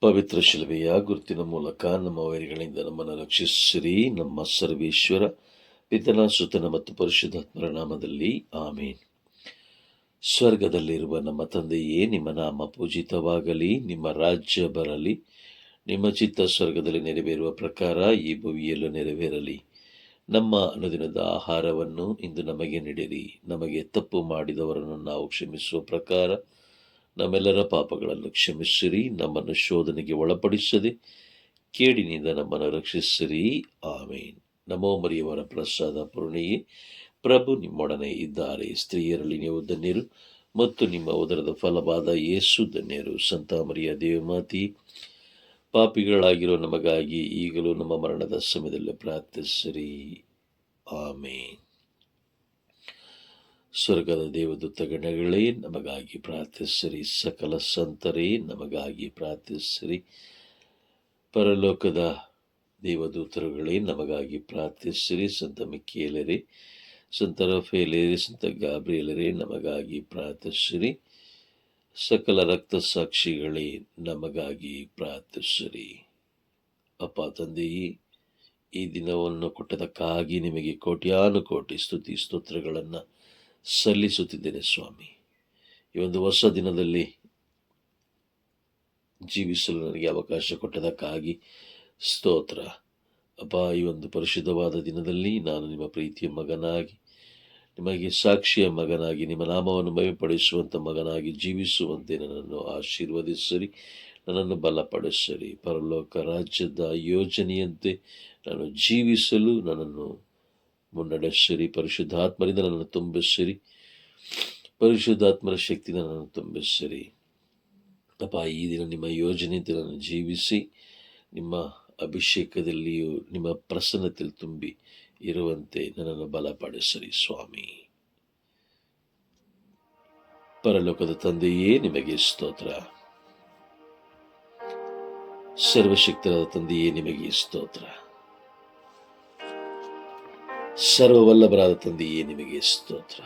ಪವಿತ್ರ ಶಿಲುಬೆಯ ಗುರುತಿನ ಮೂಲಕ ನಮ್ಮ ವೈರಿಗಳಿಂದ ನಮ್ಮನ್ನು ರಕ್ಷಿಸಿರಿ. ನಮ್ಮ ಸರ್ವೇಶ್ವರ, ಪಿತನ, ಸುತನ ಮತ್ತು ಪರಿಶುದ್ಧಾತ್ಮರ ನಾಮದಲ್ಲಿ ಆಮೇನ್. ಸ್ವರ್ಗದಲ್ಲಿರುವ ನಮ್ಮ ತಂದೆಯೇ, ನಿಮ್ಮ ನಾಮ ಪೂಜಿತವಾಗಲಿ, ನಿಮ್ಮ ರಾಜ್ಯ ಬರಲಿ, ನಿಮ್ಮ ಚಿತ್ತ ಸ್ವರ್ಗದಲ್ಲಿ ನೆರವೇರುವ ಪ್ರಕಾರ ಈ ಭುವಿಯಲ್ಲೂ ನೆರವೇರಲಿ. ನಮ್ಮ ಅನುದಿನದ ಆಹಾರವನ್ನು ಇಂದು ನಮಗೆ ನೀಡಿರಿ. ನಮಗೆ ತಪ್ಪು ಮಾಡಿದವರನ್ನು ನಾವು ಕ್ಷಮಿಸುವ ಪ್ರಕಾರ ನಮ್ಮೆಲ್ಲರ ಪಾಪಗಳನ್ನು ಕ್ಷಮಿಸಿರಿ ನಮ್ಮನ್ನು ಶೋಧನೆಗೆ ಒಳಪಡಿಸದೆ, ಕೇಡಿನಿಂದ ನಮ್ಮನ್ನು ರಕ್ಷಿಸಿರಿ ಆಮೇನ್. ನಮೋ ಮರಿಯವರ ಪ್ರಸಾದ ಪೂರ್ಣಿಯೇ. ಪ್ರಭು ನಿಮ್ಮೊಡನೆ ಇದ್ದಾರೆ. ಸ್ತ್ರೀಯರಲ್ಲಿ ನೀವು ಧನ್ಯರು ಮತ್ತು ನಿಮ್ಮ ಉದರದ ಫಲವಾದ ಯೇಸು ಧನ್ಯರು. ಸಂತ ಮರಿಯ ದೇವಮಾತಿ, ಪಾಪಿಗಳಾಗಿರೋ ನಮಗಾಗಿ ಈಗಲೂ ನಮ್ಮ ಮರಣದ ಸಮಯದಲ್ಲಿ ಪ್ರಾರ್ಥಿಸಿರಿ. ಆಮೇನ್. ಸ್ವರ್ಗದ ದೇವದೂತ ಗಣಗಳೇ ನಮಗಾಗಿ ಪ್ರಾರ್ಥಿಸಿರಿ. ಸಕಲ ಸಂತರೇ, ನಮಗಾಗಿ ಪ್ರಾರ್ಥಿಸಿರಿ. ಪರಲೋಕದ ದೇವದೂತರುಗಳೇ, ನಮಗಾಗಿ ಪ್ರಾರ್ಥಿಸಿರಿ. ಸಂತ ಮಿಕ್ಕೇಲರೇ ಸಂತ ರಫೇಲರೇ, ಸಂತ ಗಾಬ್ರಿಯಲರೇ, ನಮಗಾಗಿ ಪ್ರಾರ್ಥಿಸಿರಿ. ಸಕಲ ರಕ್ತ ಸಾಕ್ಷಿಗಳೇ, ನಮಗಾಗಿ ಪ್ರಾರ್ಥಿಸಿರಿ. ಅಪ್ಪ ತಂದೆಯೇ ಈ ದಿನವನ್ನು ಕೊಟ್ಟದಕ್ಕಾಗಿ ನಿಮಗೆ ಕೋಟ್ಯಾನು ಕೋಟಿ ಸ್ತುತಿ ಸ್ತೋತ್ರಗಳನ್ನು ಸಲ್ಲಿಸುತ್ತಿದ್ದೇನೆ ಸ್ವಾಮಿ. ಈ ಒಂದು ಹೊಸ ದಿನದಲ್ಲಿ ಜೀವಿಸಲು ನನಗೆ ಅವಕಾಶ ಕೊಟ್ಟದಕ್ಕಾಗಿ ಸ್ತೋತ್ರ. ಅಪ್ಪ, ಈ ಒಂದು ಪರಿಶುದ್ಧವಾದ ದಿನದಲ್ಲಿ ನಾನು ನಿಮ್ಮ ಪ್ರೀತಿಯ ಮಗನಾಗಿ, ನಿಮಗೆ ಸಾಕ್ಷಿಯ ಮಗನಾಗಿ, ನಿಮ್ಮ ನಾಮವನ್ನು ಮಯಪಡಿಸುವಂಥ ಮಗನಾಗಿ ಜೀವಿಸುವಂತೆ ನನ್ನನ್ನು ಆಶೀರ್ವದಿಸಿರಿ, ನನ್ನನ್ನು ಬಲಪಡಿಸಿರಿ. ಪರಲೋಕ ರಾಜ್ಯದ ಯೋಜನೆಯಂತೆ ನಾನು ಜೀವಿಸಲು ನನ್ನನ್ನು ಮುನ್ನಡೆಸಿರಿ ಪರಿಶುದ್ಧಾತ್ಮರಿಂದ ನನ್ನನ್ನು ತುಂಬಿಸಿರಿ ಪರಿಶುದ್ಧಾತ್ಮರ ಶಕ್ತಿ ನನ್ನನ್ನು ತುಂಬಿಸಿರಿ ಅಪ್ಪ, ಈ ದಿನ ನಿಮ್ಮ ಯೋಜನೆ ನಾನು ಜೀವಿಸಿ, ನಿಮ್ಮ ಅಭಿಷೇಕದಲ್ಲಿಯೂ ನಿಮ್ಮ ಪ್ರಸನ್ನತೆಯಲ್ಲಿ ತುಂಬಿ ಇರುವಂತೆ ನನ್ನನ್ನು ಬಲಪಡಿಸಿರಿ, ಸ್ವಾಮಿ. ಪರಲೋಕದ ತಂದೆಯೇ, ನಿಮಗೆ ಸ್ತೋತ್ರ. ಸರ್ವಶಕ್ತರಾದ ತಂದೆಯೇ, ನಿಮಗೆ ಸ್ತೋತ್ರ. ಸರ್ವವಲ್ಲಭರಾದ ತಂದೆಯೇ, ನಿಮಗೆ ಸ್ತೋತ್ರ.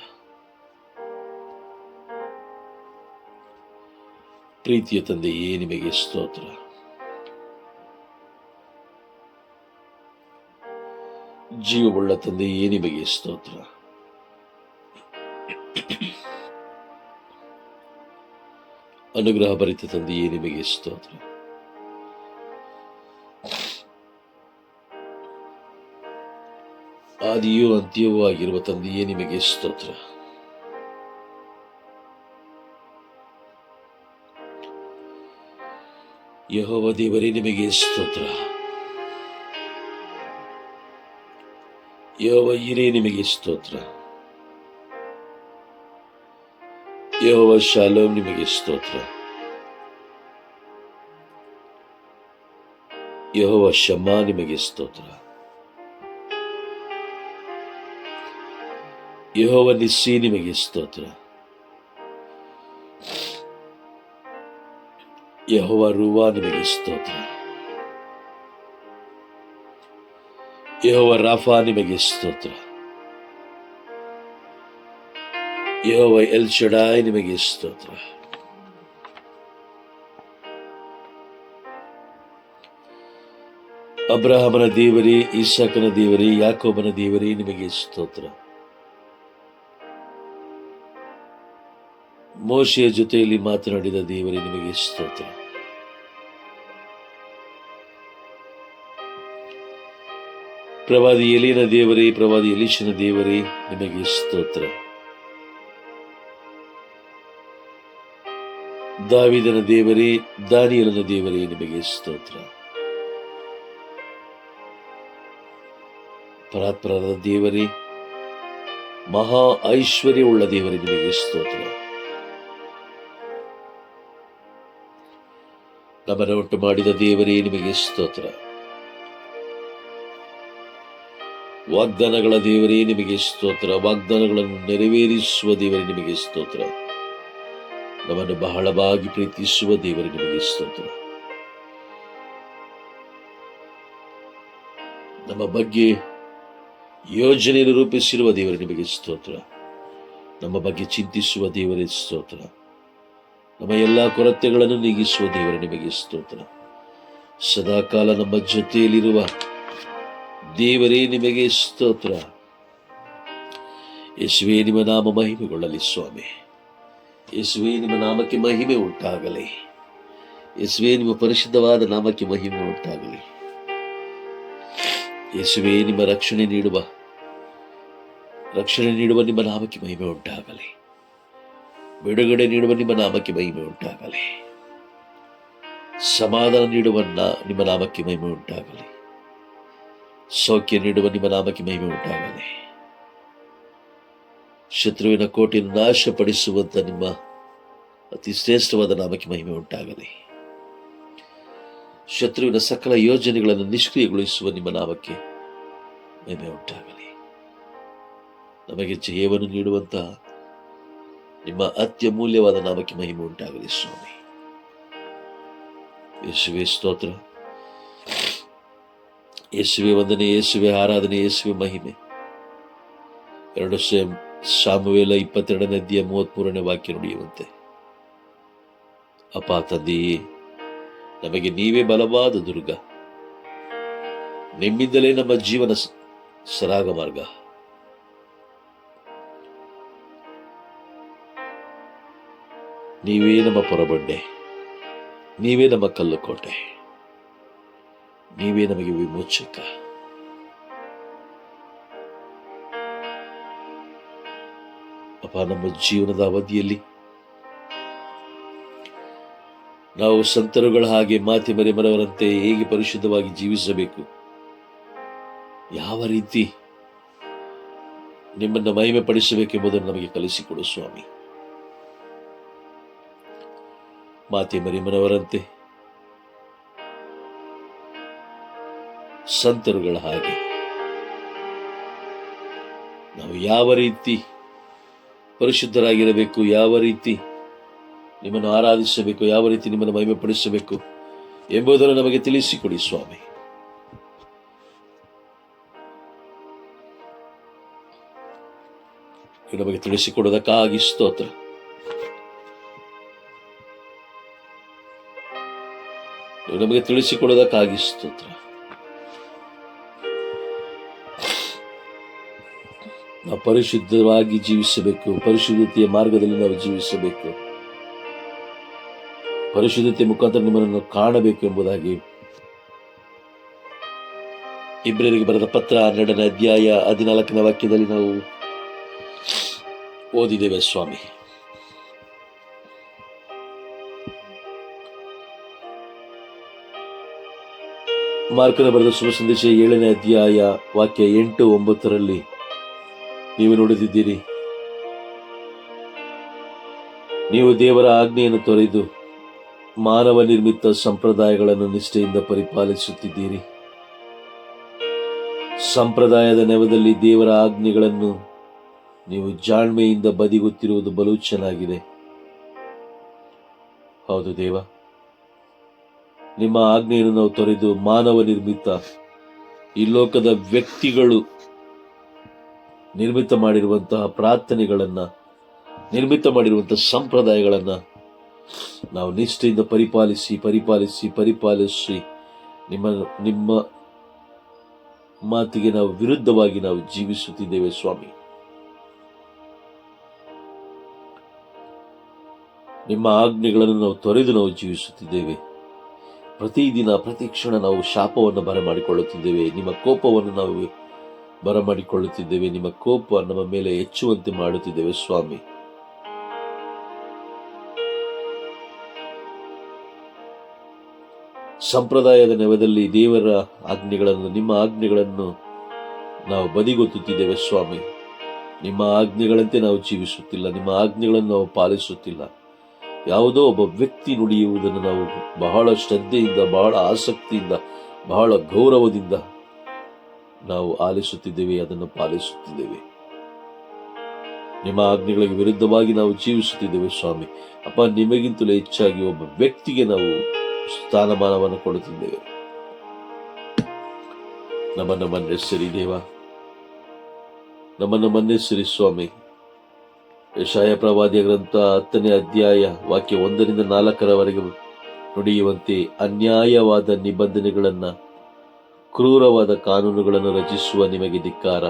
ಪ್ರೀತಿಯ ತಂದೆಯೇ, ನಿಮಗೆ ಸ್ತೋತ್ರ. ಜೀವವುಳ್ಳ ತಂದೆಯೇ, ನಿಮಗೆ ಸ್ತೋತ್ರ. ಅನುಗ್ರಹ ಭರಿತ ತಂದೆಯೇ, ನಿಮಗೆ ಸ್ತೋತ್ರ. ಆದಿಯೂ ಅಂತ್ಯವೂ ಆಗಿರುವ ತಂದೆಯೇ ನಿಮಗೆ ಸ್ತೋತ್ರ. ಯಹೋವ ದೇವರೇ, ನಿಮಗೆ ಸ್ತೋತ್ರ. ಯಹೋವ ಹಿರೇ ನಿಮಗೆ ಸ್ತೋತ್ರ. ಯಹೋವ ಶಾಲೋಮ್, ನಿಮಗೆ ಸ್ತೋತ್ರ. ಯಹೋವ ಶಮ್ಮ ನಿಮಗೆ ಸ್ತೋತ್ರ. ಯಹೋವ ನಿಸ್ಸಿ ನಿಮಗೆ ಸ್ತೋತ್ರ ಯಹೋವ ರೂವಾ ನಿಮಗೆ ಸ್ತೋತ್ರ ಯಹೋವ ರಾಫಾ ನಿಮಗೆ ಸ್ತೋತ್ರ ಯಹೋವ ಎಲ್ ಶಡಾಯ್ ನಿಮಗೆ ಸ್ತೋತ್ರ ಅಬ್ರಹಾಮನ ದೇವರೇ ಈಸಾಕನ ದೇವರೇ ಯಾಕೋಬನ ದೇವರೇ ನಿಮಗೆ ಸ್ತೋತ್ರ ಮೋಶೆಯ ಜೊತೆಯಲ್ಲಿ ಮಾತನಾಡಿದ ದೇವರೇ, ನಿಮಗೆ ಸ್ತೋತ್ರ. ಪ್ರವಾದಿ ಎಲಿನ ದೇವರೇ, ಪ್ರವಾದಿ ಎಲೀಶನ ದೇವರೇ, ನಿಮಗೆ ಸ್ತೋತ್ರ. ದಾವಿದನ ದೇವರೇ, ದಾನಿಯಲನ ದೇವರೇ, ನಿಮಗೆ ಸ್ತೋತ್ರ. ಪರಾತ್ಪರದ ದೇವರೇ, ಮಹಾ ಐಶ್ವರ್ಯವುಳ್ಳ ದೇವರೇ, ನಿಮಗೆ ಸ್ತೋತ್ರ. ನಮ್ಮನ್ನು ಉಂಟು ಮಾಡಿದ ದೇವರೇ ನಿಮಗೆ ಸ್ತೋತ್ರ. ವಾಗ್ದಾನಗಳ ದೇವರೇ ನಿಮಗೆ ಸ್ತೋತ್ರ. ವಾಗ್ದಾನಗಳನ್ನು ನೆರವೇರಿಸುವ ದೇವರೇ ನಿಮಗೆ ಸ್ತೋತ್ರ. ನಮ್ಮನ್ನು ಬಹಳವಾಗಿ ಪ್ರೀತಿಸುವ ದೇವರೇ ನಿಮಗೆ ಸ್ತೋತ್ರ. ನಮ್ಮ ಬಗ್ಗೆ ಯೋಜನೆಯನ್ನು ರೂಪಿಸಿರುವ ದೇವರೇ ನಿಮಗೆ ಸ್ತೋತ್ರ. ನಮ್ಮ ಬಗ್ಗೆ ಚಿಂತಿಸುವ ದೇವರೇ ಸ್ತೋತ್ರ. ನಮ್ಮ ಎಲ್ಲ ಕೊರತೆಗಳನ್ನು ನೀಗಿಸುವ ದೇವರ, ನಿಮಗೆ ಸ್ತೋತ್ರ. ಸದಾಕಾಲ ನಮ್ಮ ಜೊತೆಯಲ್ಲಿರುವ ದೇವರೇ, ನಿಮಗೆ ಸ್ತೋತ್ರ. ಯೇಸುವೆ, ನಿಮ್ಮ ನಾಮ ಮಹಿಮೆಗೊಳ್ಳಲಿ ಸ್ವಾಮಿ. ಯೇಸುವೆ, ನಿಮ್ಮ ನಾಮಕ್ಕೆ ಮಹಿಮೆ ಉಂಟಾಗಲಿ. ಯೇಸುವೆ, ನಿಮ್ಮ ಪರಿಶುದ್ಧವಾದ ನಾಮಕ್ಕೆ ಮಹಿಮೆ ಉಂಟಾಗಲಿ. ಯೇಸುವೆ, ನಿಮ್ಮ ರಕ್ಷಣೆ ನೀಡುವ ರಕ್ಷಣೆ ನೀಡುವ ನಿಮ್ಮ ನಾಮಕ್ಕೆ ಮಹಿಮೆ ಉಂಟಾಗಲಿ. ಬಿಡುಗಡೆ ನೀಡುವ ನಿಮ್ಮ ನಾಮಕ್ಕೆ ಮಹಿಮೆ ಉಂಟಾಗಲಿ. ಸಮಾಧಾನ ನೀಡುವ ನಿಮ್ಮ ನಾಮಕ್ಕೆ ಮಹಿಮೆ ಉಂಟಾಗಲಿ. ಸೌಖ್ಯ ನೀಡುವ ನಿಮ್ಮ ನಾಮಕ್ಕೆ ಮಹಿಮೆ ಉಂಟಾಗಲಿ. ಶತ್ರುವಿನ ಕೋಟಿ ನಾಶಪಡಿಸುವಂತ ನಿಮ್ಮ ಅತಿ ಶ್ರೇಷ್ಠವಾದ ನಾಮಕ್ಕೆ ಮಹಿಮೆ ಉಂಟಾಗಲಿ. ಶತ್ರುವಿನ ಸಕಲ ಯೋಜನೆಗಳನ್ನು ನಿಷ್ಕ್ರಿಯಗೊಳಿಸುವ ನಿಮ್ಮ ನಾಮಕ್ಕೆ ಮಹಿಮೆ ಉಂಟಾಗಲಿ. ನಮಗೆ ಜಯವನ್ನು ನೀಡುವಂತಹ ನಿಮ್ಮ ಅತ್ಯಮೂಲ್ಯವಾದ ನಾಮಕ್ಕೆ ಮಹಿಮೆ ಉಂಟಾಗಲಿ ಸ್ವಾಮಿ. ಯೇಸುವೆ ಸ್ತೋತ್ರ. ಯೇಸುವೆ ವಂದನೆ, ಯೇಸುವೆ ಆರಾಧನೆ, ಯೇಸುವೆ ಮಹಿಮೆ. ಎರಡು ಸೇಮ್ ಸಾಮುವೇಲ ಇಪ್ಪತ್ತೆರಡನೇ ಅಧ್ಯಾಯ ಮೂವತ್ಮೂರನೇ ವಾಕ್ಯ ನುಡಿಯುವಂತೆ. ಅಪಾತದಿ ನಮಗೆ ನೀವೇ ಬಲವಾದ ದುರ್ಗ. ನಿಮ್ಮಿಂದಲೇ ನಮ್ಮ ಜೀವನ ಸರಾಗ ಮಾರ್ಗ ನೀವೇ ನಮ್ಮ ಪೊರಬಂಡೆ, ನೀವೇ ನಮ್ಮ ಕಲ್ಲು ಕೋಟೆ ನೀವೇ ನಮಗೆ ವಿಮೋಚಕ. ಅಪ್ಪ, ನಮ್ಮ ಜೀವನದ ಅವಧಿಯಲ್ಲಿ ನಾವು ಸಂತರುಗಳ ಹಾಗೆ ಮಾತಿ ಮರೆಮರವರಂತೆ ಹೇಗೆ ಪರಿಶುದ್ಧವಾಗಿ ಜೀವಿಸಬೇಕು? ಯಾವ ರೀತಿ ನಿಮ್ಮನ್ನು ಮಹಿಮೆ ಪಡಿಸಬೇಕೆಂಬುದನ್ನು ನಮಗೆ ಕಲಿಸಿಕೊಡು, ಸ್ವಾಮಿ. ಮಾತೆ ಮರಿಮನವರಂತೆ ಸಂತರುಗಳ ಹಾಗೆ. ನಾವು ಯಾವ ರೀತಿ ಪರಿಶುದ್ಧರಾಗಿರಬೇಕು, ಯಾವ ರೀತಿ ನಿಮ್ಮನ್ನು ಆರಾಧಿಸಬೇಕು, ಯಾವ ರೀತಿ ನಿಮ್ಮನ್ನು ಮಹಿಮೆ ಪಡಿಸಬೇಕು ಎಂಬುದನ್ನು ನಮಗೆ ತಿಳಿಸಿಕೊಡಿ ಸ್ವಾಮಿ. ನಮಗೆ ತಿಳಿಸಿಕೊಡೋದಕ್ಕಾಗಿ ಸ್ತೋತ್ರ. ನಮಗೆ ತಿಳಿಸಿಕೊಡೋದಕ್ಕಾಗಿ ಸ್ತೋತ್ರ. ನಾವು ಪರಿಶುದ್ಧವಾಗಿ ಜೀವಿಸಬೇಕು, ಪರಿಶುದ್ಧತೆಯ ಮಾರ್ಗದಲ್ಲಿ ನಾವು ಜೀವಿಸಬೇಕು. ಪರಿಶುದ್ಧತೆ ಮುಖಾಂತರ ನಿಮ್ಮನ್ನು ಕಾಣಬೇಕು ಎಂಬುದಾಗಿ. ಇಬ್ಬರಿಗೆ ಬರೆದ ಪತ್ರ ಹನ್ನೆರಡನೇ ಅಧ್ಯಾಯ ಹದಿನಾಲ್ಕನೇ ವಾಕ್ಯದಲ್ಲಿ ನಾವು ಓದಿದ್ದೇವೆ ಸ್ವಾಮಿ. ಮಾರ್ಕನ ಬರೆದ ಶುಭ ಸಂದೇಶ ಏಳನೇ ಅಧ್ಯಾಯ ವಾಕ್ಯ ಎಂಟು ಒಂಬತ್ತರಲ್ಲಿ ನೀವು ನೋಡುತ್ತಿದ್ದೀರಿ ನೀವು ದೇವರ ಆಜ್ಞೆಯನ್ನು ತೊರೆದು ಮಾನವ ನಿರ್ಮಿತ ಸಂಪ್ರದಾಯಗಳನ್ನು ನಿಷ್ಠೆಯಿಂದ ಪರಿಪಾಲಿಸುತ್ತಿದ್ದೀರಿ. ಸಂಪ್ರದಾಯದ ನೆವದಲ್ಲಿ ದೇವರ ಆಜ್ಞೆಗಳನ್ನು ನೀವು ಜಾಣ್ಮೆಯಿಂದ ಬದಿಗುತ್ತಿರುವುದು ಬಲು ಚೆನ್ನಾಗಿದೆ ಹೌದು ದೇವ. ನಿಮ್ಮ ಆಜ್ಞೆಯನ್ನು ನಾವು ತೊರೆದು ಮಾನವ ನಿರ್ಮಿತ ಈ ಲೋಕದ ವ್ಯಕ್ತಿಗಳು ನಿರ್ಮಿತ ಮಾಡಿರುವಂತಹ ಪ್ರಾರ್ಥನೆಗಳನ್ನು, ನಿರ್ಮಿತ ಮಾಡಿರುವಂತಹ ಸಂಪ್ರದಾಯಗಳನ್ನು ನಾವು ನಿಷ್ಠೆಯಿಂದ ಪರಿಪಾಲಿಸಿ ಪರಿಪಾಲಿಸಿ ಪರಿಪಾಲಿಸಿ ನಿಮ್ಮ ನಿಮ್ಮ ಮಾತಿಗೆ ನಾವು ವಿರುದ್ಧವಾಗಿ ನಾವು ಜೀವಿಸುತ್ತಿದ್ದೇವೆ ಸ್ವಾಮಿ. ನಿಮ್ಮ ಆಜ್ಞೆಗಳನ್ನು ನಾವು ತೊರೆದು ನಾವು ಜೀವಿಸುತ್ತಿದ್ದೇವೆ. ಪ್ರತಿದಿನ, ಪ್ರತಿ ಕ್ಷಣ ನಾವು ಶಾಪವನ್ನು ಬರಮಾಡಿಕೊಳ್ಳುತ್ತಿದ್ದೇವೆ. ನಿಮ್ಮ ಕೋಪವನ್ನು ನಾವು ಬರಮಾಡಿಕೊಳ್ಳುತ್ತಿದ್ದೇವೆ. ನಿಮ್ಮ ಕೋಪ ನಮ್ಮ ಮೇಲೆ ಹೆಚ್ಚುವಂತೆ ಮಾಡುತ್ತಿದ್ದೇವೆ, ಸ್ವಾಮಿ. ಸಂಪ್ರದಾಯದ ನೆವದಲ್ಲಿ ದೇವರ ಆಜ್ಞೆಗಳನ್ನು, ನಿಮ್ಮ ಆಜ್ಞೆಗಳನ್ನು ನಾವು ಬದಿಗೊತ್ತುತ್ತಿದ್ದೇವೆ, ಸ್ವಾಮಿ. ನಿಮ್ಮ ಆಜ್ಞೆಗಳಂತೆ ನಾವು ಜೀವಿಸುತ್ತಿಲ್ಲ. ನಿಮ್ಮ ಆಜ್ಞೆಗಳನ್ನು ನಾವು ಪಾಲಿಸುತ್ತಿಲ್ಲ. ಯಾವುದೋ ಒಬ್ಬ ವ್ಯಕ್ತಿ ನುಡಿಯುವುದನ್ನು ನಾವು ಬಹಳ ಶ್ರದ್ಧೆಯಿಂದ, ಬಹಳ ಆಸಕ್ತಿಯಿಂದ, ಬಹಳ ಗೌರವದಿಂದ ನಾವು ಆಲಿಸುತ್ತಿದ್ದೇವೆ, ಅದನ್ನು ಪಾಲಿಸುತ್ತಿದ್ದೇವೆ. ನಿಮ್ಮ ಆಜ್ಞೆಗಳಿಗೆ ವಿರುದ್ಧವಾಗಿ ನಾವು ಜೀವಿಸುತ್ತಿದ್ದೇವೆ ಸ್ವಾಮಿ. ಅಪ್ಪ, ನಿಮಗಿಂತಲೂ ಹೆಚ್ಚಾಗಿ ಒಬ್ಬ ವ್ಯಕ್ತಿಗೆ ನಾವು ಸ್ಥಾನಮಾನವನ್ನು ಕೊಡುತ್ತಿದ್ದೇವೆ. ನಮ್ಮನ್ನು ಮನ್ನೆಸರಿ ದೇವ. ನಮ್ಮನ್ನು ಮನ್ನೆಸರಿ ಸ್ವಾಮಿ. ಯಶಾಯ ಪ್ರವಾದಿಯ ಗ್ರಂಥ ಹತ್ತನೇ ಅಧ್ಯಾಯ ವಾಕ್ಯ ಒಂದರಿಂದ ನಾಲ್ಕರವರೆಗೆ ನುಡಿಯುವಂತೆ ಅನ್ಯಾಯವಾದ ನಿಬಂಧನೆಗಳನ್ನು, ಕ್ರೂರವಾದ ಕಾನೂನುಗಳನ್ನು ರಚಿಸುವ ನಿಮಗೆ ಧಿಕ್ಕಾರ.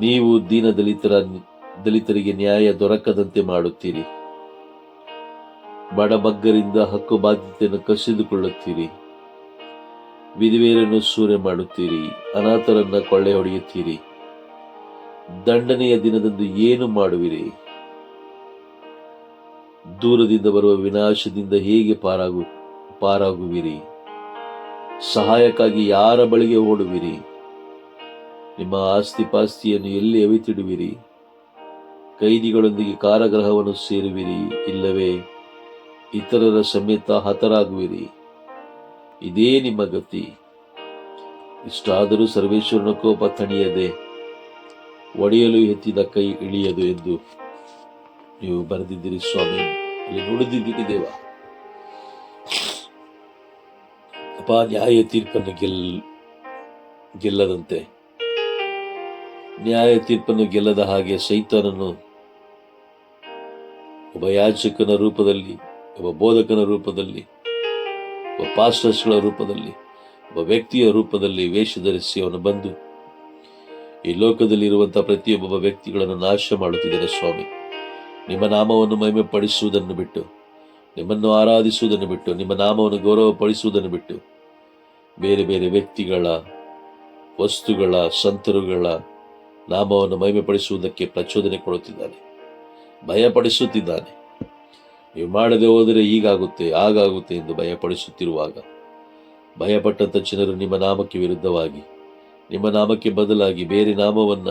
ನೀವು ದೀನ ದಲಿತರ, ದಲಿತರಿಗೆ ನ್ಯಾಯ ದೊರಕದಂತೆ ಮಾಡುತ್ತೀರಿ. ಬಡಬಗ್ಗರಿಂದ ಹಕ್ಕು ಬಾಧ್ಯತೆಯನ್ನು ಕಸಿದುಕೊಳ್ಳುತ್ತೀರಿ. ವಿಧವೆಯರನ್ನು ಸೂರೆ ಮಾಡುತ್ತೀರಿ ಅನಾಥರನ್ನು ಕೊಳ್ಳೆ ಹೊಡೆಯುತ್ತೀರಿ. ದಂಡನೆಯ ದಿನದಂದು ಏನು ಮಾಡುವಿರಿ? ದೂರದಿಂದ ಬರುವ ವಿನಾಶದಿಂದ ಹೇಗೆ ಪಾರಾಗು, ಪಾರಾಗುವಿರಿ? ಸಹಾಯಕ್ಕಾಗಿ ಯಾರ ಬಳಿಗೆ ಓಡುವಿರಿ? ನಿಮ್ಮ ಆಸ್ತಿ ಪಾಸ್ತಿಯನ್ನು ಎಲ್ಲಿ ಅವಿತಿಡುವಿರಿ? ಕೈದಿಗಳೊಂದಿಗೆ ಕಾರಾಗೃಹವನ್ನು ಸೇರುವಿರಿ ಇಲ್ಲವೇ? ಇತರರ ಸಮೇತ ಹತರಾಗುವಿರಿ. ಇದೇ ನಿಮ್ಮ ಗತಿ. ಇಷ್ಟಾದರೂ ಸರ್ವೇಶ್ವರನ ಕೋಪ ತಣಿಯದೆ. ಒಡೆಯಲು ಎತ್ತಿದ ಕೈ ಇಳಿಯದು ಎಂದು ನೀವು ಬರೆದಿದ್ದೀರಿ ಸ್ವಾಮಿ. ಅಲ್ಲಿ ನುಡಿದಿದ್ದೀರಿ ದೇವ. ಅಪ ನ್ಯಾಯ ತೀರ್ಪನ್ನು ಗೆಲ್, ಗೆಲ್ಲದಂತೆ. ನ್ಯಾಯ ತೀರ್ಪನ್ನು ಗೆಲ್ಲದ ಹಾಗೆ ಸೈತಾನನು ಒಬ್ಬ ಯಾಚಕನ ರೂಪದಲ್ಲಿ, ಒಬ್ಬ ಬೋಧಕನ ರೂಪದಲ್ಲಿ, ಒಬ್ಬ ಪಾಸ್ಟರ್ಸ್ಗಳ ರೂಪದಲ್ಲಿ, ಒಬ್ಬ ವ್ಯಕ್ತಿಯ ರೂಪದಲ್ಲಿ ವೇಷ ಧರಿಸಿ ಅವನು ಬಂದು ಈ ಲೋಕದಲ್ಲಿ ಇರುವಂತಹ ಪ್ರತಿಯೊಬ್ಬ ವ್ಯಕ್ತಿಗಳನ್ನು ನಾಶ ಮಾಡುತ್ತಿದ್ದಾರೆ ಸ್ವಾಮಿ. ನಿಮ್ಮ ನಾಮವನ್ನು ಮಹಿಮೆ ಪಡಿಸುವುದನ್ನು ಬಿಟ್ಟು, ನಿಮ್ಮನ್ನು ಆರಾಧಿಸುವುದನ್ನು ಬಿಟ್ಟು, ನಿಮ್ಮ ನಾಮವನ್ನು ಗೌರವಪಡಿಸುವುದನ್ನು ಬಿಟ್ಟು, ಬೇರೆ ಬೇರೆ ವ್ಯಕ್ತಿಗಳ ವಸ್ತುಗಳ, ಸಂತರುಗಳ ನಾಮವನ್ನು ಮಹಿಮೆಪಡಿಸುವುದಕ್ಕೆ ಪ್ರಚೋದನೆ ಕೊಡುತ್ತಿದ್ದಾನೆ. ಭಯಪಡಿಸುತ್ತಿದ್ದಾನೆ. ನೀವು ಮಾಡದೆ ಹೋದರೆ ಹೀಗಾಗುತ್ತೆ ಆಗಾಗುತ್ತೆ ಎಂದು ಭಯಪಡಿಸುತ್ತಿರುವಾಗ ಭಯಪಟ್ಟಂತ ಜನರು ನಿಮ್ಮ ನಾಮಕ್ಕೆ ವಿರುದ್ಧವಾಗಿ ನಿಮ್ಮ ನಾಮಕ್ಕೆ ಬದಲಾಗಿ ಬೇರೆ ನಾಮವನ್ನ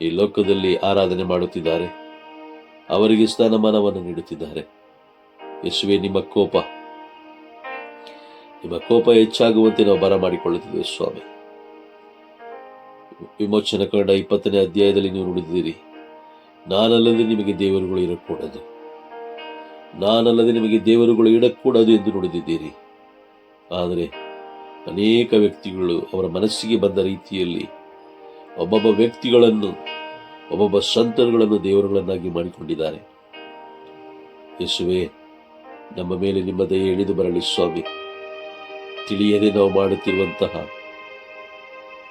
ಈ ಲೋಕದಲ್ಲಿ ಆರಾಧನೆ ಮಾಡುತ್ತಿದ್ದಾರೆ. ಅವರಿಗೆ ಸ್ಥಾನಮಾನವನ್ನು ನೀಡುತ್ತಿದ್ದಾರೆ. ಯೇಸುವೆ, ನಿಮ್ಮ ಕೋಪ. ನಿಮ್ಮ ಕೋಪ ಹೆಚ್ಚಾಗುವಂತೆ ನಾವು ಬರ ಮಾಡಿಕೊಳ್ಳುತ್ತಿದ್ದೇವೆ ಸ್ವಾಮಿ. ವಿಮೋಚನ ಕಂಡ ಇಪ್ಪತ್ತನೇ ಅಧ್ಯಾಯದಲ್ಲಿ ನೀವು ನುಡಿದಿದ್ದೀರಿ ನಾನಲ್ಲದೆ ನಿಮಗೆ ದೇವರುಗಳು ಇರಕೂಡದು. ನಾನಲ್ಲದೆ ನಿಮಗೆ ದೇವರುಗಳು ಇಡಕೂಡದು ಎಂದು ನುಡಿದಿದ್ದೀರಿ. ಆದರೆ ಅನೇಕ ವ್ಯಕ್ತಿಗಳು ಅವರ ಮನಸ್ಸಿಗೆ ಬಂದ ರೀತಿಯಲ್ಲಿ ಒಬ್ಬೊಬ್ಬ ವ್ಯಕ್ತಿಗಳನ್ನು, ಒಬ್ಬೊಬ್ಬ ಸಂತರುಗಳನ್ನು ದೇವರುಗಳನ್ನಾಗಿ ಮಾಡಿಕೊಂಡಿದ್ದಾರೆ. ಯೇಸುವೆ, ನಮ್ಮ ಮೇಲೆ ನಿಮ್ಮ ದಯೆ ಇಳಿದು ಬರಲಿ ಸ್ವಾಮಿ. ತಿಳಿಯದೆ ನಾವು ಮಾಡುತ್ತಿರುವಂತಹ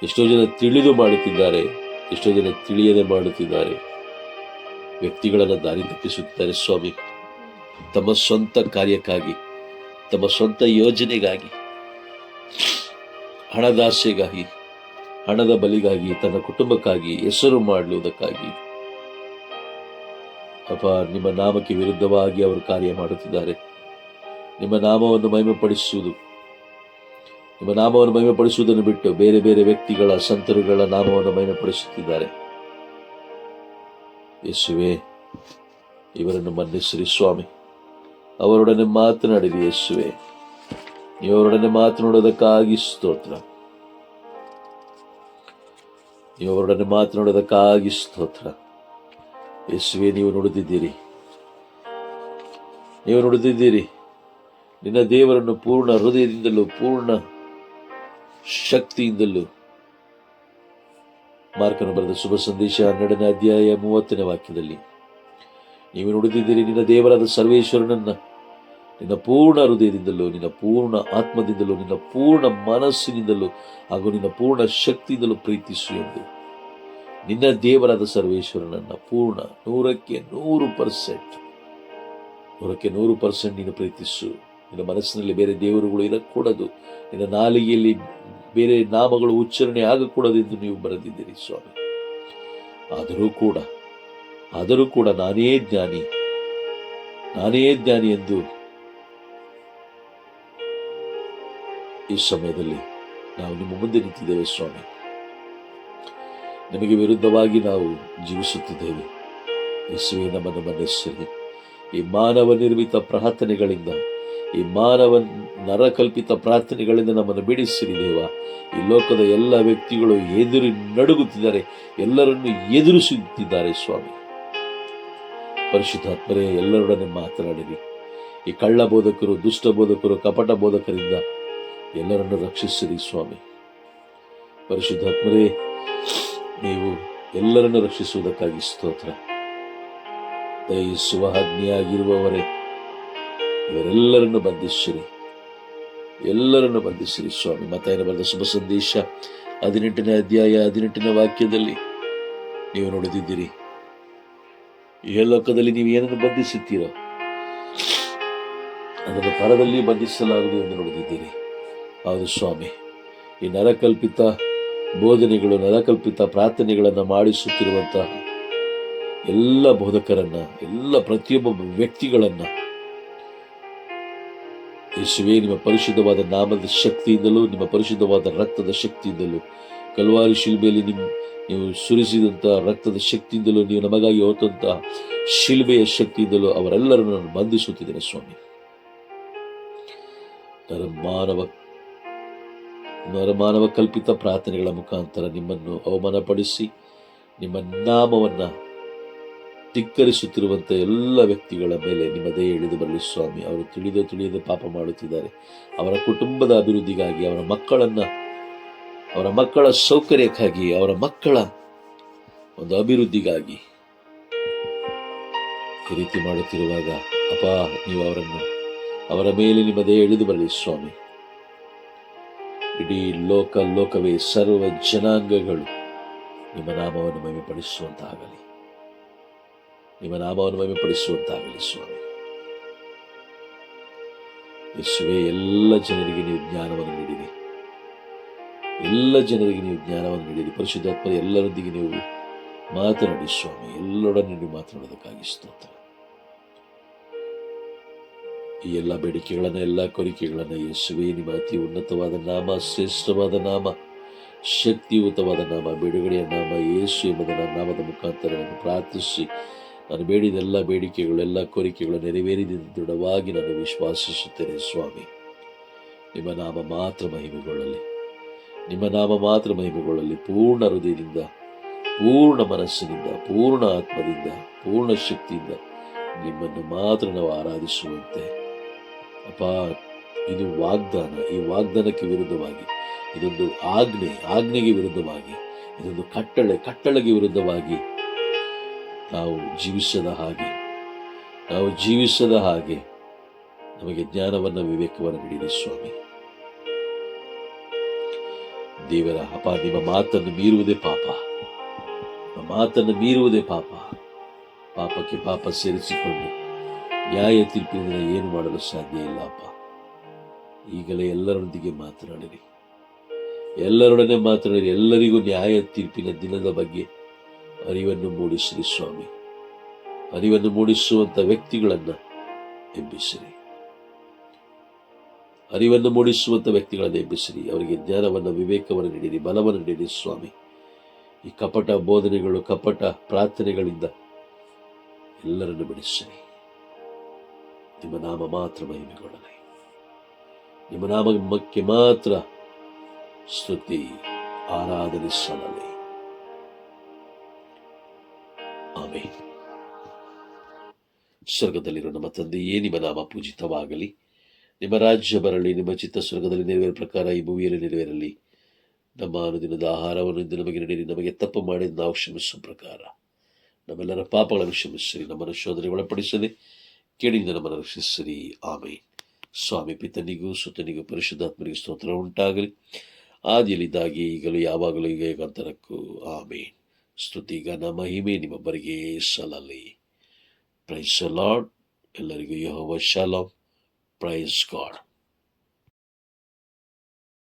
ಎಷ್ಟೋ ಜನ ತಿಳಿದು ಮಾಡುತ್ತಿದ್ದಾರೆ, ಎಷ್ಟೋ ಜನ ತಿಳಿಯದೆ ಮಾಡುತ್ತಿದ್ದಾರೆ. ವ್ಯಕ್ತಿಗಳನ್ನು ದಾರಿ ತಪ್ಪಿಸುತ್ತಾರೆ ಸ್ವಾಮಿ. ತಮ್ಮ ಸ್ವಂತ ಕಾರ್ಯಕ್ಕಾಗಿ, ತಮ್ಮ ಸ್ವಂತ ಯೋಜನೆಗಾಗಿ ಹಣದಾಸೆಗಾಗಿ, ಹಣದ ಬಲಿಗಾಗಿ, ತನ್ನ ಕುಟುಂಬಕ್ಕಾಗಿ ಹೆಸರು ಮಾಡುವುದಕ್ಕಾಗಿ ಅಪ್ಪ, ನಿಮ್ಮ ನಾಮಕ್ಕೆ ವಿರುದ್ಧವಾಗಿ ಅವರು ಕಾರ್ಯ ಮಾಡುತ್ತಿದ್ದಾರೆ. ನಿಮ್ಮ ನಾಮವನ್ನು ಮಹಿಮೆಪಡಿಸುವುದು, ನಿಮ್ಮ ನಾಮವನ್ನು ಮಹಿಮೆಪಡಿಸುವುದನ್ನು ಬಿಟ್ಟು ಬೇರೆ ಬೇರೆ ವ್ಯಕ್ತಿಗಳ, ಸಂತರುಗಳ ನಾಮವನ್ನು ಮಹಿಮೆಪಡಿಸುತ್ತಿದ್ದಾರೆ. ಯೇಸುವೆ, ಇವರನ್ನು ಮನ್ನಿಸಿರಿ ಸ್ವಾಮಿ. ಅವರೊಡನೆ ಮಾತನಾಡಿರಿ ಯೇಸುವೆ. ನೀವು ಅವರೊಡನೆ ಮಾತನಾಡೋದಕ್ಕಾಗಿ ಸ್ತೋತ್ರ. ನೀವು ಅವರೊಡನೆ ಮಾತನಾಡೋದಕ್ಕಾಗಿ ಸ್ತೋತ್ರ. ಯೇಸುವೆ, ನೀವು ನುಡಿದಿದ್ದೀರಿ ನೀವು ನುಡಿದಿದ್ದೀರಿ ನಿನ್ನ ದೇವರನ್ನು ಪೂರ್ಣ ಹೃದಯದಿಂದಲೂ, ಪೂರ್ಣ ಶಕ್ತಿಯಿಂದಲೂ. ಮಾರ್ಕನು ಬರೆದ ಶುಭ ಸಂದೇಶ ಹನ್ನೆರಡನೇ ಅಧ್ಯಾಯ ಮೂವತ್ತನೇ ವಾಕ್ಯದಲ್ಲಿ, ನೀವು ನುಡಿದಿದ್ದೀರಿ ನಿನ್ನ ದೇವರಾದ ಸರ್ವೇಶ್ವರನನ್ನ ನಿನ್ನ ಪೂರ್ಣ ಹೃದಯದಿಂದಲೂ, ನಿನ್ನ ಪೂರ್ಣ ಆತ್ಮದಿಂದಲೂ, ನಿನ್ನ ಪೂರ್ಣ ಮನಸ್ಸಿನಿಂದಲೂ ಹಾಗೂ ನಿನ್ನ ಪೂರ್ಣ ಶಕ್ತಿಯಿಂದಲೂ ಪ್ರೀತಿಸು ಎಂದು ನಿನ್ನ ದೇವರಾದ ಸರ್ವೇಶ್ವರನನ್ನ ಪೂರ್ಣ ನೂರಕ್ಕೆ ನೂರು ಪರ್ಸೆಂಟ್. ನೂರಕ್ಕೆ ನೂರು ಪರ್ಸೆಂಟ್ ನೀನು ಪ್ರೀತಿಸು. ನಿನ್ನ ಮನಸ್ಸಿನಲ್ಲಿ ಬೇರೆ ದೇವರುಗಳು ಇರಕೂಡದು. ನಿನ್ನ ನಾಲಿಗೆಯಲ್ಲಿ ಬೇರೆ ನಾಮಗಳು ಉಚ್ಚಾರಣೆ ಆಗಕೂಡದು ಎಂದು ನೀವು ಬರೆದಿದ್ದೀರಿ ಸ್ವಾಮಿ. ಆದರೂ ಕೂಡ ಆದರೂ ಕೂಡ ನಾನೇ ಜ್ಞಾನಿ. ನಾನೇ ಜ್ಞಾನಿ ಎಂದು ಈ ಸಮಯದಲ್ಲಿ ನಾವು ನಿಮ್ಮ ಮುಂದೆ ನಿಂತಿದ್ದೇವೆ, ಸ್ವಾಮಿ. ನಮಗೆ ವಿರುದ್ಧವಾಗಿ ನಾವು ಜೀವಿಸುತ್ತಿದ್ದೇವೆ. ಯೇಸುವೆ, ನಮ್ಮ ನೆಸರಿ ಈ ಮಾನವ ನಿರ್ಮಿತ ಪ್ರಾರ್ಥನೆಗಳಿಂದ, ಈ ಮಾನವ ನರಕಲ್ಪಿತ ಪ್ರಾರ್ಥನೆಗಳಿಂದ ನಮ್ಮನ್ನು ಬಿಡಿಸಿರಿ ದೇವ. ಈ ಲೋಕದ ಎಲ್ಲ ವ್ಯಕ್ತಿಗಳು ಎದುರು ನಡುಗುತ್ತಿದ್ದಾರೆ, ಎಲ್ಲರನ್ನು ಎದುರಿಸುತ್ತಿದ್ದಾರೆ, ಸ್ವಾಮಿ. ಪರಿಶುದ್ಧಾತ್ಮರೇ, ಎಲ್ಲರೊಡನೆ ಮಾತನಾಡಿರಿ. ಈ ಕಳ್ಳ ಬೋಧಕರು ದುಷ್ಟ ಬೋಧಕರು ಕಪಟ ಬೋಧಕರಿಂದ ಎಲ್ಲರನ್ನು ರಕ್ಷಿಸಿರಿ ಸ್ವಾಮಿ. ಪರಿಶುದ್ಧಾತ್ಮರೇ, ನೀವು ಎಲ್ಲರನ್ನು ರಕ್ಷಿಸುವುದಕ್ಕಾಗಿ ಸ್ತೋತ್ರ. ದಯಿಸುವ ಅಗ್ನಿಯಾಗಿರುವವರೇ, ಇವರೆಲ್ಲರನ್ನು ಬಂಧಿಸಿರಿ. ಎಲ್ಲರನ್ನು ಬಂಧಿಸಿರಿ ಸ್ವಾಮಿ. ಮತ್ತಾಯನ ಬರೆದ ಶುಭ ಸಂದೇಶ ಹದಿನೆಂಟನೇ ಅಧ್ಯಾಯ ಹದಿನೆಂಟನೇ ವಾಕ್ಯದಲ್ಲಿ ನೀವು ನೋಡಿದಿದ್ದೀರಿ. ಈ ಲೋಕದಲ್ಲಿ ನೀವು ಏನನ್ನು ಬಂಧಿಸುತ್ತೀರೋ ಅದನ್ನು ಪರದಲ್ಲಿ ಬಂಧಿಸಲಾಗದು ಎಂದು ನೋಡಿದಿದ್ದೀರಿ. ಹೌದು ಸ್ವಾಮಿ. ಈ ನರಕಲ್ಪಿತ ಬೋಧನೆಗಳು, ನರಕಲ್ಪಿತ ಪ್ರಾರ್ಥನೆಗಳನ್ನು ಮಾಡಿಸುತ್ತಿರುವಂತಹ ಎಲ್ಲ ಬೋಧಕರನ್ನು, ಎಲ್ಲ ಪ್ರತಿಯೊಬ್ಬ ವ್ಯಕ್ತಿಗಳನ್ನ ಯೇಸುವೆ, ನಿಮ್ಮ ಪರಿಶುದ್ಧವಾದ ನಾಮದ ಶಕ್ತಿಯಿಂದಲೂ, ನಿಮ್ಮ ಪರಿಶುದ್ಧವಾದ ರಕ್ತದ ಶಕ್ತಿಯಿಂದಲೂ, ಕಲ್ವಾರಿ ಶಿಲ್ಬೆಯಲ್ಲಿ ನಿಮ್ಮ ನೀವು ಸುರಿಸಿದಂಥ ರಕ್ತದ ಶಕ್ತಿಯಿಂದಲೂ, ನೀವು ನಮಗಾಗಿ ಹೊತ್ತಂತಹ ಶಿಲ್ಬೆಯ ಶಕ್ತಿಯಿಂದಲೂ ಅವರೆಲ್ಲರನ್ನು ನಾನು ಬಂಧಿಸುತ್ತಿದ್ದೇನೆ ಸ್ವಾಮಿ. ನರಮಾನವ ನರಮಾನವ ಕಲ್ಪಿತ ಪ್ರಾರ್ಥನೆಗಳ ಮುಖಾಂತರ ನಿಮ್ಮನ್ನು ಅವಮಾನಪಡಿಸಿ ನಿಮ್ಮ ನಾಮವನ್ನು ಧಿಕ್ಕರಿಸುತ್ತಿರುವಂಥ ಎಲ್ಲ ವ್ಯಕ್ತಿಗಳ ಮೇಲೆ ನಿಮ್ಮ ದಯ ಇಳಿದು ಬರಲಿ ಸ್ವಾಮಿ. ಅವರು ತಿಳಿದು ತಿಳಿಯದೆ ಪಾಪ ಮಾಡುತ್ತಿದ್ದಾರೆ. ಅವರ ಕುಟುಂಬದ ಅಭಿವೃದ್ಧಿಗಾಗಿ, ಅವರ ಮಕ್ಕಳನ್ನು, ಅವರ ಮಕ್ಕಳ ಸೌಕರ್ಯಕ್ಕಾಗಿ, ಅವರ ಮಕ್ಕಳ ಒಂದು ಅಭಿವೃದ್ಧಿಗಾಗಿ ಈ ರೀತಿ ಮಾಡುತ್ತಿರುವಾಗ ಅಪ್ಪ ನೀವು ಅವರನ್ನು ಅವರ ಮೇಲೆ ನಿಮ್ಮ ದಯ ಇಳಿದು ಬರಲಿ ಸ್ವಾಮಿ. ಇಡೀ ಲೋಕ, ಲೋಕವೇ ಸರ್ವ ಜನಾಂಗಗಳು ನಿಮ್ಮ ನಾಮವನ್ನು ಮಹಿಮೆಪಡಿಸುವಂತಾಗಲಿ. ನಿಮ್ಮ ನಾಮವನ್ನು ಮಹಿಮೆಪಡಿಸುವಂತಾಗಲಿ, ಸ್ವಾಮಿ. ಯೇಸುವೆ, ಎಲ್ಲ ಜನರಿಗೆ ನೀವು ಜ್ಞಾನವನ್ನು ನೀಡಿರಿ. ಎಲ್ಲ ಜನರಿಗೆ ನೀವು ಜ್ಞಾನವನ್ನು ನೀಡಿರಿ. ಪರಿಶುದ್ಧಾತ್ಮ ಎಲ್ಲರೊಂದಿಗೆ ನೀವು ಮಾತನಾಡಿ, ಸ್ವಾಮಿ. ಎಲ್ಲರೊಡನೆ ನೀವು ಮಾತನಾಡೋದಕ್ಕಾಗಿ ಸ್ತೋತ್ರ. ಈ ಎಲ್ಲ ಬೇಡಿಕೆಗಳನ್ನು, ಎಲ್ಲ ಕೋರಿಕೆಗಳನ್ನು ಯೇಸುವೆ, ನಿಮ್ಮ ಅತಿ ಉನ್ನತವಾದ ನಾಮ, ಶ್ರೇಷ್ಠವಾದ ನಾಮ, ಶಕ್ತಿಯುತವಾದ ನಾಮ, ಬಿಡುಗಡೆಯ ನಾಮ, ಯೇಸು ಎಂಬ ನಾಮದ ಮುಖಾಂತರ ನಾನು ಪ್ರಾರ್ಥಿಸಿ, ನಾನು ಬೇಡಿದ ಎಲ್ಲ ಬೇಡಿಕೆಗಳು, ಎಲ್ಲ ಕೋರಿಕೆಗಳು ನೆರವೇರಿದ ದೃಢವಾಗಿ ನಾನು ವಿಶ್ವಾಸಿಸುತ್ತೇನೆ ಸ್ವಾಮಿ. ನಿಮ್ಮ ನಾಮ ಮಾತ್ರ ಮಹಿಮೆಗೊಳ್ಳಲಿ. ನಿಮ್ಮ ನಾಮ ಮಾತ್ರ ಮಹಿಮೆಗೊಳ್ಳಲಿ. ಪೂರ್ಣ ಹೃದಯದಿಂದ, ಪೂರ್ಣ ಮನಸ್ಸಿನಿಂದ, ಪೂರ್ಣ ಆತ್ಮದಿಂದ, ಪೂರ್ಣ ಶಕ್ತಿಯಿಂದ ನಿಮ್ಮನ್ನು ಮಾತ್ರ ನಾವು ಆರಾಧಿಸುವಂತೆ. ಅಪ್ಪ, ಇದು ವಾಗ್ದಾನ. ಈ ವಾಗ್ದಾನಕ್ಕೆ ವಿರುದ್ಧವಾಗಿ, ಇದೊಂದು ಆಜ್ಞೆ, ಆಜ್ಞೆಗೆ ವಿರುದ್ಧವಾಗಿ, ಇದೊಂದು ಕಟ್ಟಳೆ, ಕಟ್ಟಳೆಗೆ ವಿರುದ್ಧವಾಗಿ ನಾವು ಜೀವಿಸದ ಹಾಗೆ, ನಾವು ಜೀವಿಸದ ಹಾಗೆ ನಮಗೆ ಜ್ಞಾನವನ್ನು, ವಿವೇಕವನ್ನು ನೀಡಿರಿ ಸ್ವಾಮಿ. ದೇವರ ಅಪ ನಿಮ್ಮ ಮಾತನ್ನು ಮೀರುವುದೇ ಪಾಪ. ಮಾತನ್ನು ಮೀರುವುದೇ ಪಾಪ. ಪಾಪಕ್ಕೆ ಪಾಪ ಸೇರಿಸಿಕೊಂಡು ನ್ಯಾಯ ತೀರ್ಪಿನಿಂದ ಏನು ಮಾಡಲು ಸಾಧ್ಯ ಇಲ್ಲ ಅಪ್ಪ ಈಗಲೇ ಎಲ್ಲರೊಂದಿಗೆ ಮಾತನಾಡಿರಿ. ಎಲ್ಲರೊಡನೆ ಮಾತನಾಡಿರಿ. ಎಲ್ಲರಿಗೂ ನ್ಯಾಯ ತೀರ್ಪಿನ ದಿನದ ಬಗ್ಗೆ ಅರಿವನ್ನು ಮೂಡಿಸಿರಿ ಸ್ವಾಮಿ. ಅರಿವನ್ನು ಮೂಡಿಸುವಂಥ ವ್ಯಕ್ತಿಗಳನ್ನು ಎಬ್ಬಿಸಿರಿ. ಅರಿವನ್ನು ಮೂಡಿಸುವಂಥ ವ್ಯಕ್ತಿಗಳನ್ನು ಎಬ್ಬಿಸಿರಿ. ಅವರಿಗೆ ಜ್ಞಾನವನ್ನು, ವಿವೇಕವನ್ನು ನೀಡಿರಿ, ಬಲವನ್ನು ನೀಡಿರಿ ಸ್ವಾಮಿ. ಈ ಕಪಟ ಬೋಧನೆಗಳು, ಕಪಟ ಪ್ರಾರ್ಥನೆಗಳಿಂದ ಎಲ್ಲರನ್ನು ಬಿಡಿಸಿರಿ. ನಿಮ್ಮ ನಾಮ ಮಾತ್ರ ಮಹಿಮೆಗೊಳ್ಳಲಿ. ನಿಮ್ಮ ನಾಮಕ್ಕೆ ಮಾತ್ರ ಸ್ತುತಿ, ಆರಾಧನೆ ಸಲ್ಲಲಿ ಆಮೇಲೆ ಸ್ವರ್ಗದಲ್ಲಿರುವ ನಮ್ಮ ತಂದೆಯೇ ನಿಮ್ಮ ನಾಮ ಪೂಜಿತವಾಗಲಿ. ನಿಮ್ಮ ರಾಜ್ಯ ಬರಲಿ, ನಿಮ್ಮ ಚಿತ್ತ ಸ್ವರ್ಗದಲ್ಲಿ ನೆರವೇರ ಪ್ರಕಾರ ಈ ಭೂಮಿಯಲ್ಲಿ ನೆರವೇರಲಿ. ನಮ್ಮ ಅನುದಿನದ ಆಹಾರವನ್ನು ಇಂದು ನಮಗೆ ನೀಡಿರಿ ನಮಗೆ ತಪ್ಪು ಮಾಡಿದ ನಾವು ಕ್ಷಮಿಸುವ ಪ್ರಕಾರ. ನಮ್ಮೆಲ್ಲರ ಪಾಪಗಳನ್ನು ಕ್ಷಮಿಸಿರಿ, ನಮ್ಮನ್ನು ಶೋಧನೆ ಒಳಪಡಿಸದೆ ಕೇಳಿಂದ ನಮ್ಮ ರಕ್ಷಿಸಿರಿ. ಆಮೆ ಸ್ವಾಮಿ ಪಿತನಿಗೂ ಸುತನಿಗೂ ಪರಿಶುದ್ಧಾತ್ಮನಿಗೂ ಸ್ತೋತ್ರ ಉಂಟಾಗಲಿ. ಆದಿಯಲ್ಲಿದ್ದಾಗಿ ಈಗಲೂ ಯಾವಾಗಲೂ ಈಗ ಏಕಾಂತರಕ್ಕೂ ಆಮೆ ಸ್ತುತಿ ಘನ ಮಹಿಮೆ ನಿಮ್ಮೊಬ್ಬರಿಗೆ ಸಲ್ಲಲಿ. ಪ್ರೈಸ್ ಲಾರ್ಡ್ ಎಲ್ಲರಿಗೂ ಯಹೋವ ಶಾಲಂ ಪ್ರೈಸ್ ಗಾಡ್